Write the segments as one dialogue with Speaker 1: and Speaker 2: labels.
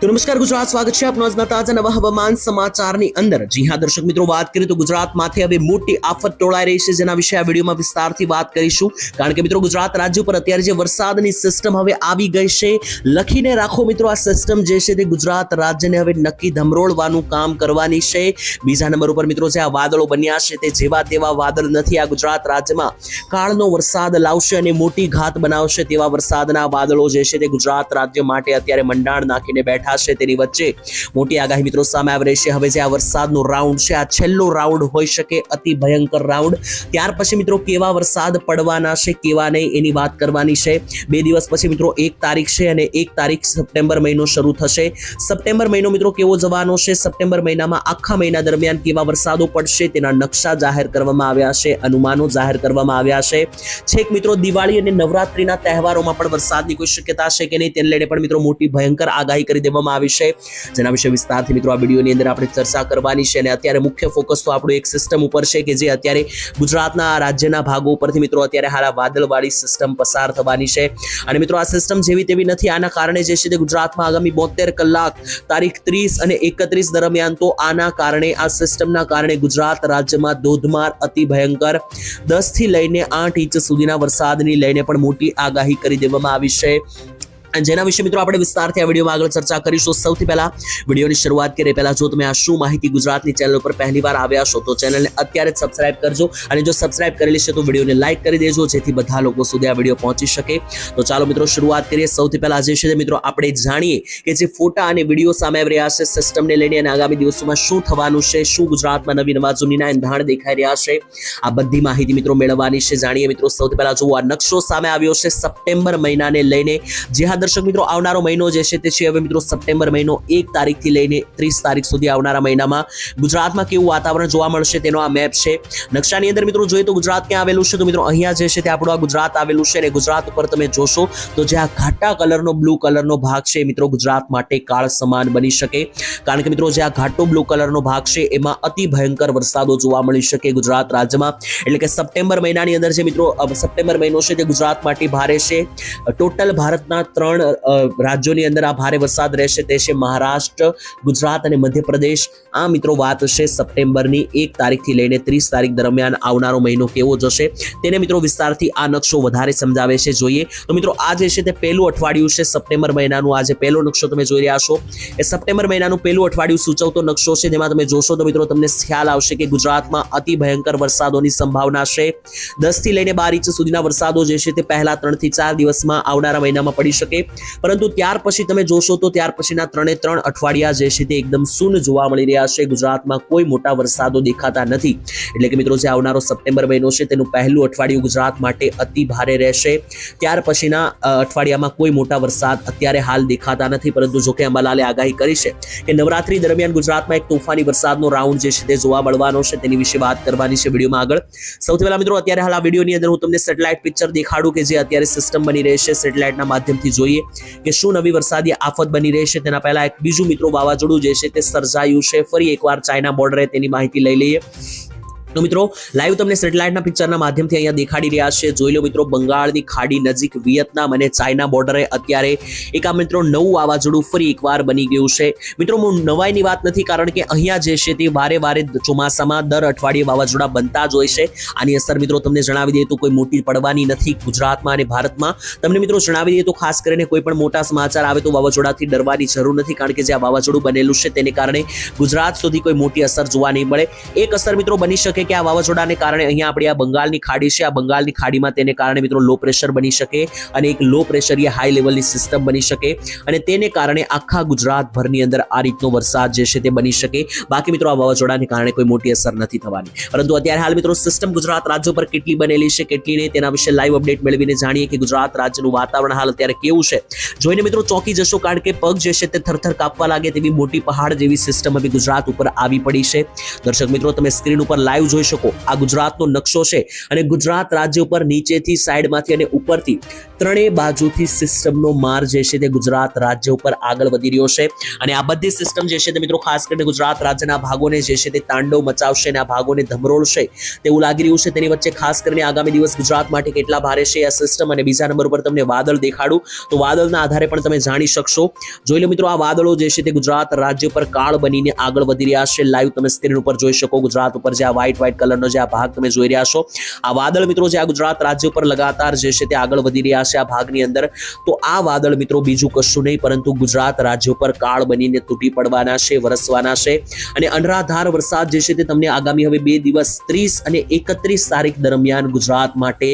Speaker 1: તો નમસ્કાર, ગુજરાત સ્વાગત છે આપનો આજના તાજા નવા હવામાન સમાચારની અંદર. જી હા, દર્શક મિત્રો, વાત કરીએ તો ગુજરાત માથે હવે મોટી આફત ટોળાઈ રહી છે, જેના વિશે આ વિડીયોમાં વિસ્તારથી વાત કરીશું. કારણ કે મિત્રો, ગુજરાત રાજ્ય પર અત્યારે જે વરસાદની સિસ્ટમ હવે આવી ગઈ છે, લખીને રાખો મિત્રો, આ સિસ્ટમ જે છે તે ગુજરાત રાજ્યને હવે નક્કી ધમરોળવાનું કામ કરવાની છે. બીજા નંબર ઉપર મિત્રો, જે આ વાદળો બન્યા છે, તે જેવા તેવા વાદળ નથી આ ગુજરાત રાજ્યમાં. કાળનો વરસાદ લાવશે અને મોટી ઘાત બનાવશે તેવા વરસાદના વાદળો જે છે તે ગુજરાત રાજ્ય માટે અત્યારે મંડાણ નાખીને બેઠા છે તેની વચ્ચે. મોટી આગાહી મિત્રો સામે આવી રહી છે. હવે જે આ વરસાદનો રાઉન્ડ છે, આ છેલ્લો રાઉન્ડ હોઈ શકે અતિ ભયંકર રાઉન્ડ ત્યાર પછી મિત્રો કેવા વરસાદ પડવાના છે, કેવા નહીં એની વાત કરવાની છે. બે દિવસ પછી મિત્રો એક તારીખ છે અને એક તારીખ સપ્ટેમ્બર મહિનો શરૂ થશે. સપ્ટેમ્બર મહિનો મિત્રો કેવો જવાનો છે? સપ્ટેમ્બર મહિનામાં આખા મહિના દરમિયાન કેવા વરસાદો પડશે તેના નકશા જાહેર કરવામાં આવ્યા છે, અનુમાનો જાહેર કરવામાં આવ્યા છે. છેક મિત્રો દિવાળી અને નવરાત્રીના તહેવારોમાં પણ વરસાદની કોઈ શક્યતા છે કે નહીં તેને લઈને પણ મિત્રો મોટી ભયંકર આગાહી કરી દેવામાં આવી છે. જેના વિશે વિસ્તારથી મિત્રો આ વિડીયોની અંદર આપણે ચર્ચા કરવાની છે અને અત્યારે મુખ્ય ફોકસ તો આપણું એક સિસ્ટમ ઉપર છે કે જે અત્યારે ગુજરાતના રાજ્યના ભાગો ઉપરથી મિત્રો અત્યારે હાલ વાદળવાળી સિસ્ટમ પસાર થવાની છે. અને મિત્રો આ સિસ્ટમ જેવી તેવી નથી. આના કારણે જે છે તે ગુજરાતમાં આગામી બોતેર કલાક તારીખ ત્રીસ અને એકત્રીસ દરમિયાન તો આના કારણે આ સિસ્ટમના કારણે ગુજરાત રાજ્યમાં ધોધમાર અતિ ભયંકર દસથી લઈને આઠ ઇંચ સુધીના વરસાદની લઈને પણ મોટી આગાહી કરી દેવામાં આવી છે. જેના વિશે મિત્રો આપણે વિસ્તારથી આ વિડીયોમાં આગળ ચર્ચા કરીશું. સૌથી પહેલા વિડીયોની શરૂઆત કરીએ. પહેલા જો તમે આ શું માહિતી ગુજરાતની ચેનલ ઉપર પહેલી વાર આવ્યા છો તો ચેનલને અત્યારે જ સબસ્ક્રાઇબ કરજો. અને જો સબસ્ક્રાઇબ કરેલી છે, તો વિડીયોને લાઇક કરી દેજો, જેથી બધા લોકો સુધી આ વીડિયો પહોંચી શકે. તો ચાલો મિત્રો શરૂઆત કરીએ. સૌથી પહેલા જે છે તે મિત્રો આપણે જાણીએ કે જે ફોટા અને વીડિયો સામે આવી રહ્યા છે સિસ્ટમને લઈને અને આગામી દિવસોમાં શું થવાનું છે, શું ગુજરાતમાં નવી નવા જૂનીના એંધાણ દેખાઈ રહ્યા છે, આ બધી માહિતી મિત્રો મેળવવાની છે. જાણીએ મિત્રો, સૌથી પહેલા જુઓ, આ નકશો સામે આવ્યો છે. સપ્ટેમ્બર મહિનાને લઈને જે હા દર્શક મિત્રો, આવનારો મહિનો જે છે તે છે, હવે મિત્રો સપ્ટેમ્બર મહિનો એક તારીખથી લઈને ત્રીસ તારીખ સુધી આવનારા મહિનામાં ગુજરાતમાં કેવું વાતાવરણ જોવા મળશે તેનો આ મેપ છે. નકશાની અંદર મિત્રો જોઈએ તો ગુજરાત ક્યાં આવેલું છે? તો મિત્રો અહીંયા જે છે તે આપણું આ ગુજરાત આવેલું છે અને ગુજરાત ઉપર તમે જોશો તો જે આ ઘાટા કલરનો, બ્લુ કલરનો ભાગ છે મિત્રો ગુજરાત માટે કાળ સમાન બની શકે. કારણ કે મિત્રો જે આ ઘાટો બ્લુ કલરનો ભાગ છે એમાં અતિ ભયંકર વરસાદો જોવા મળી શકે ગુજરાત રાજ્યમાં. એટલે કે સપ્ટેમ્બર મહિનાની અંદર જે મિત્રો સપ્ટેમ્બર મહિનો છે તે ગુજરાત માટે ભારે છે. ટોટલ ભારતના ત્રણ અ, રાજ્યોની અંદર આ ભારે વરસાદ રહેશે તે છે મહારાષ્ટ્ર ગુજરાત અને મધ્યપ્રદેશ. આ મિત્રો વાત છે સપ્ટેમ્બરની એક તારીખથી લઈને ત્રીસ તારીખ દરમિયાન આવનારો મહિનો કેવો જશે તેને મિત્રો વિસ્તારથી આ નકશો વધારે સમજાવે છે જોઈએ. તો મિત્રો આ જે છે તે પહેલું અઠવાડિયું છે સપ્ટેમ્બર મહિનાનું. આજે પહેલો નકશો તમે જોઈ રહ્યા છો એ સપ્ટેમ્બર મહિનાનું પહેલું અઠવાડિયું સૂચવતો નકશો છે. જેમાં તમે જોશો તો મિત્રો તમને ખ્યાલ આવશે કે ગુજરાતમાં અતિ ભયંકર વરસાદોની સંભાવના છે. દસથી લઈને બાર ઇંચ સુધીના વરસાદો જે છે તે પહેલા ત્રણથી ચાર દિવસમાં આવનારા મહિનામાં પડી શકે. પરંતુ ત્યાર પછી તમે જોશો તો ત્યાર પછીના ત્રણે ત્રણ અઠવાડિયા જે છે તે એકદમ સૂન જોવા મળી રહ્યા છે. ગુજરાતમાં કોઈ મોટા વરસાદો દેખાતા નથી. એટલે કે મિત્રો, જે આવનારો સપ્ટેમ્બર મહિનો છે, તેનું પહેલું અઠવાડિયું ગુજરાત માટે અતિ ભારે રહેશે. ત્યાર પછીના અઠવાડિયામાં કોઈ મોટા વરસાદ અત્યારે હાલ દેખાતા નથી. પરંતુ જોકે અંબાલાલે આગાહી કરી છે કે નવરાત્રી દરમિયાન ગુજરાતમાં એક તોફાની વરસાદનો રાઉન્ડ જે છે તે જોવા મળવાનો છે તેની વિશે વાત કરવાની છે વિડીયોમાં આગળ. સૌથી પહેલા મિત્રો, અત્યારે હાલ આ વિડીયોની અંદર હું તમને સેટેલાઇટ પિક્ચર દેખાડું કે જે અત્યારે સિસ્ટમ બની રહી છે. સેટેલાઇટના માધ્યમથી જોઈએ કે શું નવી વરસાદી આફત બની રહેશે તેના પહેલા એક બીજું મિત્રો વાવાઝોડું જે છે તે સર્જાયું છે. ફરી એકવાર ચાઇના બોર્ડરે તેની માહિતી લઈ લઈએ. તો મિત્રો લાઈવ તમને સેટેલાઇટના પિક્ચરના માધ્યમથી અહીંયા દેખાડી રહ્યા છે. જોઈ લો મિત્રો, બંગાળની ખાડી નજીક વિયેતનામ અને ચાઇના બોર્ડરે અત્યારે એક આ મિત્રો નવું વાવાઝોડું ફરી એકવાર બની ગયું છે. મિત્રો, હું નવાઈની વાત નથી, કારણ કે અહીંયા જે છે તે વારે વારે ચોમાસામાં દર અઠવાડિયે વાવાઝોડા બનતા જ હોય છે. આની અસર મિત્રો તમને જણાવી દઈએ તો કોઈ મોટી પડવાની નથી ગુજરાતમાં અને ભારતમાં. તમને મિત્રો જણાવી દઈએ તો ખાસ કરીને કોઈ પણ મોટા સમાચાર આવે તો વાવાઝોડાથી ડરવાની જરૂર નથી, કારણ કે જે આ વાવાઝોડું બનેલું છે તેને કારણે ગુજરાત સુધી કોઈ મોટી અસર જોવા નહીં મળે. એક અસર મિત્રો બની શકે કે આ વાવાઝોડાને કારણે અહીંયા આપણી આ બંગાળની ખાડી છે. આ બંગાળની ખાડીમાં તેને કારણે મિત્રો લો પ્રેશર બની શકે અને એક લો પ્રેશરીય હાઈ લેવલની સિસ્ટમ બની શકે અને તેને કારણે આખા ગુજરાતભરની અંદર આ રીતનો વરસાદ જે છે તે બની શકે. બાકી મિત્રો આ વાવાઝોડાને કારણે કોઈ મોટી અસર નથી થવાની. પરંતુ અત્યારે હાલ મિત્રો સિસ્ટમ ગુજરાત રાજ્યો પર કેટલી બનેલી છે, કેટલી નહીં તેના વિશે લાઈવ અપડેટ મેળવીને જાણીએ કે ગુજરાત રાજ્યનું વાતાવરણ હાલ અત્યારે કેવું છે. જોઈને મિત્રો ચોકી જશો કારણ કે પગ જે છે તે થરથર કાપવા લાગે તેવી મોટી પહાડ જેવી સિસ્ટમ હવે ગુજરાત ઉપર આવી પડી છે. દર્શક મિત્રો, તમે સ્ક્રીન ઉપર લાઈવ જોઈ શકો. આ ગુજરાતનો નકશો છે અને ગુજરાત રાજ્ય ઉપર નીચેથી સાઈડમાંથી અને ઉપરથી ત્રણેય બાજુથી સિસ્ટમનો માર જે છે તે ગુજરાત રાજ્ય ઉપર આગળ વધી રહ્યો છે. અને આ બધી સિસ્ટમ જે છે તે મિત્રો ખાસ કરીને ગુજરાત રાજ્યના ભાગોને જે છે તે તાંડવ મચાવશે અને આ ભાગોને ધમરોળશે તેવું લાગી રહ્યું છે. તેની વચ્ચે ખાસ કરીને આગામી દિવસ ગુજરાત માટે કેટલા ભારે છે આ સિસ્ટમ અને બીજા નંબર ઉપર તમને વાદળ દેખાડું. તો વાદળના આધારે પણ તમે જાણી શકશો. જોઈ લો મિત્રો, આ વાદળો જે છે તે ગુજરાત રાજ્ય પર કાળ બનીને આગળ વધી રહ્યા છે. લાઈવ તમે સ્ક્રીન ઉપર જોઈ શકો. ગુજરાત ઉપર જે આ વ્હાઈટ વ્હાઈટ કલરનો જે આ ભાગ તમે જોઈ રહ્યા છો. આ વાદળ મિત્રો જે આ ગુજરાત રાજ્ય ઉપર લગાતાર જે છે તે આગળ વધી રહ્યા છે આ ભાગની અંદર. તો આ વાદળ મિત્રો બીજું કશું નહીં, પરંતુ ગુજરાત રાજ્ય ઉપર કાળ બનીને તૂટી પડવાના છે, વરસવાના છે. અને અનરાધાર વરસાદ જે છે તે તમને આગામી હવે બે દિવસ ત્રીસ અને એકત્રીસ તારીખ દરમિયાન ગુજરાત માટે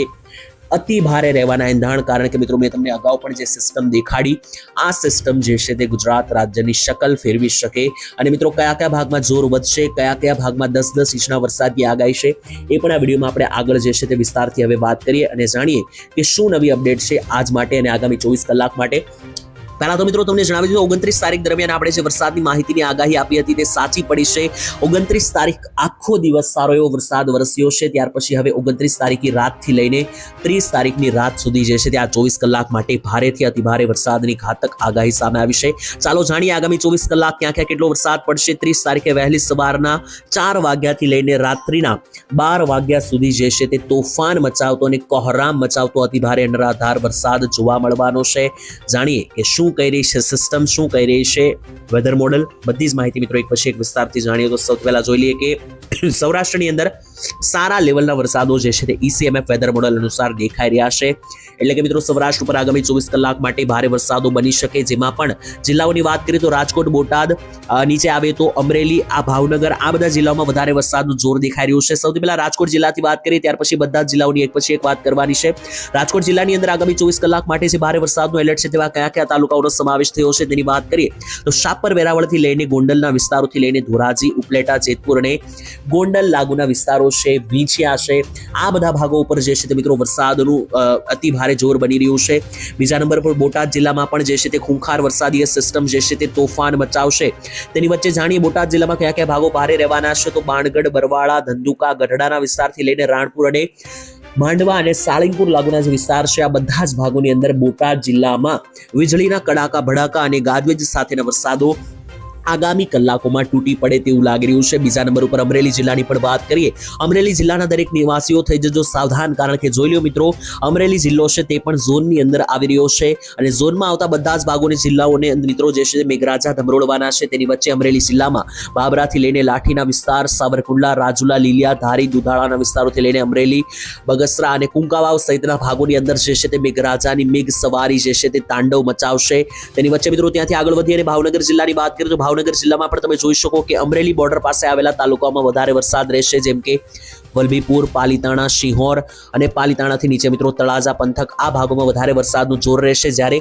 Speaker 1: અતિ ભારે રહેવાના એંધાણ કારણ કે મિત્રો, મેં તમને અગાઉ પણ જે સિસ્ટમ દેખાડી, આ સિસ્ટમ જે છે તે ગુજરાત રાજ્યની શકલ ફેરવી શકે. અને મિત્રો, કયા કયા ભાગમાં જોર વધશે, કયા કયા ભાગમાં દસ દસ ઇંચના વરસાદની આગાહી છે, એ પણ આ વિડીયોમાં આપણે આગળ જે છે તે વિસ્તારથી હવે વાત કરીએ અને જાણીએ કે શું નવી અપડેટ છે આજ માટે અને આગામી ચોવીસ કલાક માટે. પહેલા તો મિત્રો તમને જણાવી દીધું ઓગણત્રીસ તારીખ દરમિયાન આપણે જે વરસાદની માહિતીની આગાહી આપી હતી તે સાચી પડી છે. ઓગણત્રીસ તારીખ આખો દિવસ સારો એવો વરસાદ વરસ્યો છે, ત્યાર પછી હવે ઓગણત્રીસ તારીખની રાતથી લઈને ત્રીસ તારીખની રાત સુધી જે છે તે આ ચોવીસ કલાક માટે ભારેથી અતિભારે વરસાદની ઘાતક આગાહી સામે આવી છે. ચાલો જાણીએ આગામી ચોવીસ કલાક ક્યાં ક્યાં કેટલો વરસાદ પડશે. ત્રીસ તારીખે વહેલી સવારના ચાર વાગ્યાથી લઈને રાત્રિના બાર વાગ્યા સુધી જે છે તે તોફાન મચાવતો અને કોહરામ મચાવતો અતિભારે અનરાધાર વરસાદ જોવા મળવાનો છે. જાણીએ કે શું કહી રહી છે સિસ્ટમ શું કહી રહી છે વેધર મોડલ બધી જ માહિતી મિત્રો એક પછી એક વિસ્તારથી જાણીએ. તો સૌથી પહેલાં જોઈ લઈએ કે સૌરાષ્ટ્રની અંદર સારા લેવલના વરસાદો જે છે તે ઈસીએમએફ વેધર મોડલ અનુસાર દેખાઈ રહ્યા છે. એટલે કે મિત્રો સૌરાષ્ટ્ર ઉપર આગામી ચોવીસ કલાક માટે ભારે વરસાદો બની શકે, જેમાં પણ જિલ્લાઓની વાત કરીએ તો રાજકોટ, બોટાદ નીચે આવે તો અમરેલી, આ ભાવનગર, આ બધા જિલ્લાઓમાં વધારે વરસાદનું જોર દેખાઈ રહ્યું છે. સૌથી પહેલા રાજકોટ જિલ્લાથી વાત કરીએ, ત્યાર પછી બધા જિલ્લાઓની એક પછી એક વાત કરવાની છે. રાજકોટ જિલ્લાની અંદર આગામી ચોવીસ કલાક માટે જે ભારે વરસાદનો એલર્ટ છે તેવા કયા કયા તાલુકાઓનો સમાવેશ થયો છે. તેની વાત કરીએ તો શાપર વેરાવળથી લઈને ગોંડલના વિસ્તારોથી લઈને ધોરાજી, ઉપલેટા, જેતપુર અને ગોંડલ લાગુના વિસ્તારો છે. વીંછિયા છે. આ બધા ભાગો ઉપર જે છે તે મિત્રો વરસાદનું અતિ ભારે જોર બની રહ્યું છે. બીજા નંબર પર બોટાદ જિલ્લામાં પણ જે છે તે ખૂંખાર વરસાદીય સિસ્ટમ જે છે તે તોફાન મચાવશે. તેની વચ્ચે જાણીએ બોટાદ જિલ્લામાં કયા કયા ભાગો ભારે રહેવાના છે તો બાણગઢ, બરવાળા, ધંધુકા, ગઢડાના વિસ્તારથી લઈને રાણપુર અને માંડવા અને સાળંગપુર લાગુના જે વિસ્તાર છે, આ બધા જ ભાગોની અંદર બોટાદ જિલ્લામાં વીજળીના કડાકા, ભડાકા અને ગાજવીજ સાથેના વરસાદો આગામી કલાકોમાં તૂટી પડે તેવું લાગી રહ્યું છે. બીજા નંબર ઉપર અમરેલી જિલ્લાની પણ વાત કરીએ, અમરેલી જિલ્લાના દરેક નિવાસીઓ થઈ જજો સાવધાન, કારણ કે જોઈ લો મિત્રો, અમરેલી જિલ્લો છે તે પણ ઝોનની અંદર આવી રહ્યો છે અને ઝોનમાં આવતા બધા જ ભાગોની જિલ્લાઓને મિત્રો જે છે મેઘરાજા ધમરોળવાના છે. તેની વચ્ચે અમરેલી જિલ્લામાં બાબરાથી લઈને લાઠીના વિસ્તાર, સાવરકુંડલા, રાજુલા, લીલિયા, ધારી, દુધાળાના વિસ્તારોથી લઈને અમરેલી, બગસરા અને કુંકાવાવ સહિતના ભાગોની અંદર જે છે તે મેઘરાજાની મેઘ સવારી જે છે તે તાંડવ મચાવશે. તેની વચ્ચે મિત્રો ત્યાંથી આગળ વધી અને ભાવનગર જિલ્લાની વાત કરીએ તો ભાવનગર જિલ્લામાં પણ તમે જોઈ શકો કે અમરેલી બોર્ડર પાસે આવેલા તાલુકાઓમાં વધારે વરસાદ રહેશે, જેમ કે વલભીપુર, પાલીતાણા, શિહોર અને પાલીતાણાથી નીચે મિત્રો તળાજા પંથક આ ભાગોમાં વધારે વરસાદનું જોર રહેશે જ્યારે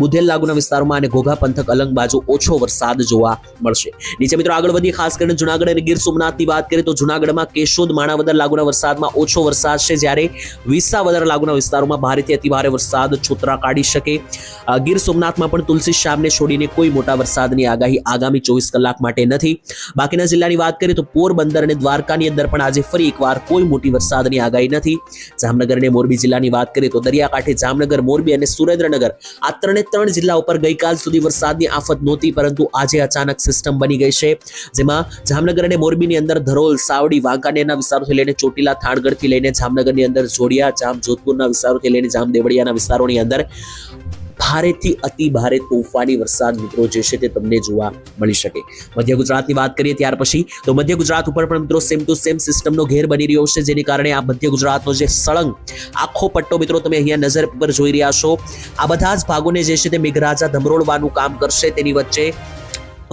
Speaker 1: બુધેલ લાગુના વિસ્તારોમાં અને ઘોઘા પંથક અલંગ બાજુ ઓછો વરસાદ જોવા મળશે. નીચે મિત્રો આગળ વધી ખાસ કરીને જુનાગઢ અને ગીર સોમનાથની વાત કરીએ તો જુનાગઢમાં કેશોદ, માણાવદર લાગુના વરસાદમાં ઓછો વરસાદ છે જ્યારે વિસાવદર લાગુના વિસ્તારોમાં ભારેથી અતિભારે વરસાદ છોતરા કાઢી શકે. ગીર સોમનાથમાં પણ તુલસી શ્યામને છોડીને કોઈ મોટા વરસાદની આગાહી આગામી ચોવીસ કલાક માટે નથી. બાકીના જિલ્લાની વાત કરીએ તો પોરબંદર અને દ્વારકાની અંદર પણ આજે ફરી એકવાર કોઈ મોટી વરસાદની આગાહી નથી. જામનગર અને મોરબી જિલ્લાની વાત કરીએ તો દરિયાકાંઠે જામનગર, મોરબી અને સુરેન્દ્રનગર આ ત્રણે ત્રણ જિલ્લા ઉપર ગઈકાલ સુધી વરસાદની આફત નહોતી, પરંતુ આજે અચાનક સિસ્ટમ બની ગઈ છે. જેમાં જામનગર અને મોરબીની અંદર ધરોલ, સાવડી, વાંકાનેરના વિસ્તારોથી લઈને ચોટીલા, થાણગઢથી લઈને જામનગરની અંદર જોડિયા જામ જોધપુરના વિસ્તારોથી લઈને જામ દેવળિયાના વિસ્તારોની અંદર ભારેથી અતિ ભારે તોફાની વરસાદ મિત્રો જે છે તે તમને જોવા મળી શકે. મધ્ય ગુજરાતની વાત કરીએ ત્યાર પછી, તો મધ્ય ગુજરાત ઉપર પણ મિત્રો સેમ ટુ સેમ સિસ્ટમનો ઘેર બની રહ્યો છે, જેને કારણે આ મધ્ય ગુજરાતનો જે સળંગ, આખો પટ્ટો મિત્રો તમે અહીંયા નજર પર જોઈ રહ્યા છો. આ બધા જ ભાગોને જે છે તે મેઘરાજા ધમરોળવાનું કામ કરશે તેની વચ્ચે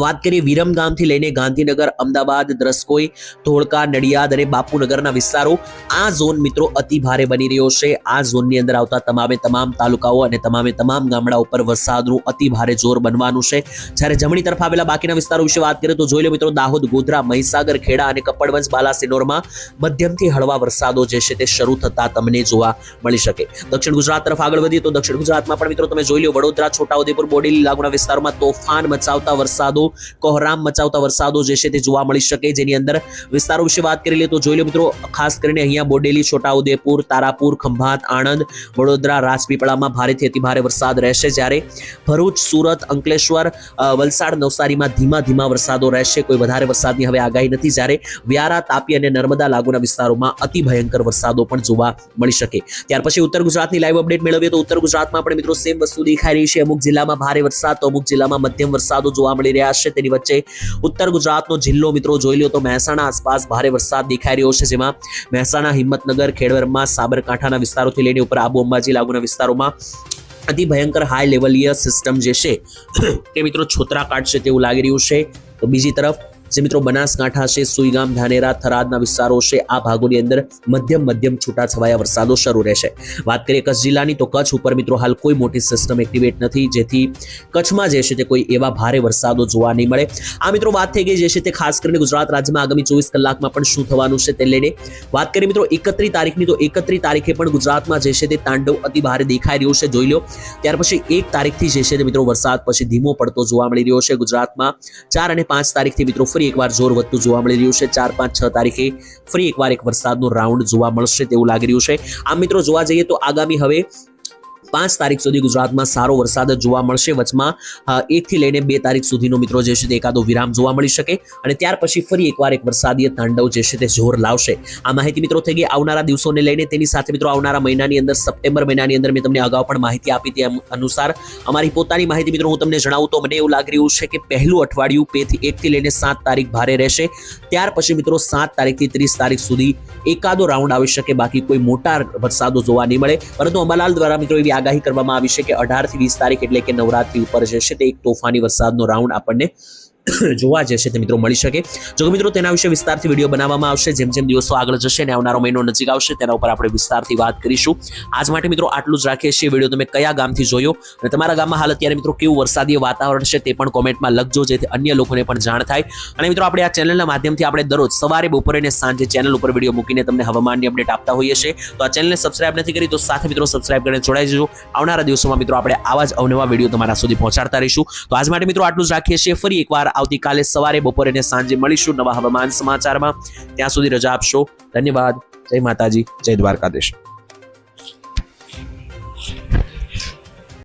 Speaker 1: વાત કરીએ વિરમગામથી લઈને ગાંધીનગર, અમદાવાદ, દ્રસ્કોઈ, ધોળકા, નડિયાદ અને બાપુનગરના વિસ્તારો આ ઝોન મિત્રો અતિ ભારે બની રહ્યો છે. આ ઝોનની અંદર આવતા તમામે તમામ તાલુકાઓ અને તમામે તમામ ગામડા ઉપર વરસાદનું અતિ ભારે જોર બનવાનું છે. જ્યારે જમણી તરફ આવેલા બાકીના વિસ્તારો વિશે વાત કરીએ તો જોઈ લો મિત્રો, દાહોદ, ગોધરા, મહીસાગર, ખેડા અને કપડવંજ, બાલાસિનોરમાં મધ્યમથી હળવા વરસાદો જે છે તે શરૂ થતા તમને જોવા મળી શકે. દક્ષિણ ગુજરાત તરફ આગળ વધીએ તો દક્ષિણ ગુજરાતમાં પણ મિત્રો તમે જોઈ લો, વડોદરા છોટાઉદેપુર બોડેલી લાગુના વિસ્તારમાં તોફાન મચાવતા વરસાદો કોહરામ મચાવતા વરસાદો જે છે તે જોવા મળી શકે. જેની અંદર વિસ્તારો વિશે વાત કરી લઈએ તો જોઈ લો મિત્રો, ખાસ કરીને અહીંયા બોડેલી, છોટાઉદેપુર, તારાપુર, ખંભાત, આણંદ, વડોદરા, રાજપીપળામાં ભારેથી અતિ ભારે વરસાદ રહેશે. જ્યારે ભરૂચ, સુરત, અંકલેશ્વર વલસાડ, નવસારીમાં ધીમા ધીમા વરસાદો રહેશે. કોઈ વધારે વરસાદની હવે આગાહી નથી. જ્યારે વ્યારા, તાપી અને નર્મદા લાગુના વિસ્તારોમાં અતિ ભયંકર વરસાદો પણ જોવા મળી શકે. ત્યાર પછી ઉત્તર ગુજરાતની લાઈવ અપડેટ મેળવીએ તો ઉત્તર ગુજરાતમાં પણ મિત્રો સેમ વસ્તુ દેખાઈ રહી છે. અમુક જિલ્લામાં ભારે વરસાદ તો અમુક જિલ્લામાં મધ્યમ વરસાદો જોવા મળી રહ્યા છે તેની વચ્ચે ઉત્તર ગુજરાતનો જિલ્લો મિત્રો જોઈ લો તો મહેસાણા આસપાસ ભારે વરસાદ દેખાઈ રહ્યો છે, જેમાં મહેસાણા, હિંમતનગર, ખેડવરમાં, સાબરકાંઠાના વિસ્તારોથી લઈને ઉપર આબુ અંબાજી લાગુના વિસ્તારોમાં અતિ ભયંકર હાઈ લેવલીય સિસ્ટમ જે છે તે મિત્રો છોતરા કાઢશે તેવું લાગી રહ્યું છે. તો બીજી તરફ જે મિત્રો બનાસકાંઠા છે, સુઈગામ, ધાનેરા, થરાદના વિસ્તારો છે, આ ભાગોની અંદર મધ્યમ મધ્યમ છૂટાછવાયા વરસાદો શરૂ રહેશે. વાત કરીએ કચ્છ જિલ્લાની, તો કચ્છ ઉપર મિત્રો હાલ કોઈ મોટી સિસ્ટમ એક્ટિવેટ નથી, જેથી કચ્છમાં જે છે તે કોઈ એવા ભારે વરસાદો જોવા નહીં મળે. આ મિત્રો વાત થઈ ગઈ જે છે તે ખાસ કરીને ગુજરાત રાજ્યમાં આગામી ચોવીસ કલાકમાં પણ શું થવાનું છે તે લઈને. વાત કરીએ મિત્રો એકત્રીસ તારીખની, તો એકત્રીસ તારીખે પણ ગુજરાતમાં જે છે તે તાંડવ અતિ ભારે દેખાઈ રહ્યું છે, જોઈ લો. ત્યાર પછી એક તારીખથી જે છે તે મિત્રો વરસાદ પછી ધીમો પડતો જોવા મળી રહ્યો છે ગુજરાતમાં. ચાર અને પાંચ તારીખથી મિત્રો ફરી એકવાર જોર વધતું જોવા મળી રહ્યું છે. ચાર પાંચ છ તારીખે ફરી એકવાર એક વરસાદનો રાઉન્ડ જોવા મળશે તેવું લાગી રહ્યું છે. આમ મિત્રો, જોવા જઈએ તો આગામી હવે પાંચ તારીખ સુધી ગુજરાતમાં સારો વરસાદ જોવા મળશે. વચમાં એકથી લઈને બે તારીખ સુધીનો મિત્રો જે છે તે એકાદો વિરામ જોવા મળી શકે અને ત્યાર પછી ફરી એકવાર એક વરસાદીય તાંડવ જે છે તે જોર લાવશે. આ માહિતી મિત્રો થઈ ગઈ આવનારા દિવસોને લઈને. તેની સાથે મિત્રો આવનારા મહિનાની અંદર, સપ્ટેમ્બર મહિનાની અંદર મેં તમને અગાઉ પણ માહિતી આપી તે અનુસાર. અમારી પોતાની માહિતી મિત્રો હું તમને જણાવું તો મને એવું લાગી રહ્યું છે કે પહેલું અઠવાડિયું પેથી એકથી લઈને સાત તારીખ ભારે રહેશે. ત્યાર પછી મિત્રો સાત તારીખથી ત્રીસ તારીખ સુધી એકાદો રાઉન્ડ આવી શકે. બાકી કોઈ મોટા વરસાદો જોવા નહીં મળે. પરંતુ અંબાલાલ દ્વારા મિત્રો એવી આગાહી કરવામાં આવી છે કે અઢારથી વીસ તારીખ એટલે કે નવરાત્રી ઉપર જે છે તે એક તોફાની વરસાદનો રાઉન્ડ આપણને જોવા જે છે તે મિત્રો મળી શકે. જો કે મિત્રો તેના વિશે વિસ્તારથી વીડિયો બનાવવામાં આવશે. જેમ જેમ દિવસો આગળ જશે અને આવનારો મહિનો નજીક આવશે, તેના ઉપર આપણે વિસ્તારથી વાત કરીશું. આજ માટે મિત્રો આટલું જ રાખીએ છીએ. વીડિયો તમે કયા ગામથી જોયો અને તમારા ગામમાં હાલ અત્યારે મિત્રો કેવું વરસાદી વાતાવરણ છે તે પણ કોમેન્ટમાં લખજો, જેથી અન્ય લોકોને પણ જાણ થાય. અને મિત્રો આપણે આ ચેનલના માધ્યમથી આપણે દરરોજ સવારે, બપોરે અને સાંજે ચેનલ ઉપર વીડિયો મૂકીને તમને હવામાનની અપડેટ આપતા હોઈએ છીએ. તો આ ચેનલને સબસ્ક્રાઇબ નથી કરી તો સાથે મિત્રો સબસ્ક્રાઇબ કરીને જોડાઈ જજો. આવનારા દિવસોમાં મિત્રો આપણે આવા જ અવનવા વીડિયો તમારા સુધી પહોંચાડતા રહીશું. તો આજ માટે મિત્રો આટલું જ રાખીએ છીએ. ફરી એકવાર આવતીકાલે સવારે, બપોરે અને સાંજે મળીશું નવા હવામાન સમાચારમાં. ત્યાં સુધી રજા આપશો. ધન્યવાદ. જય માતાજી. જય દ્વારકાધીશ.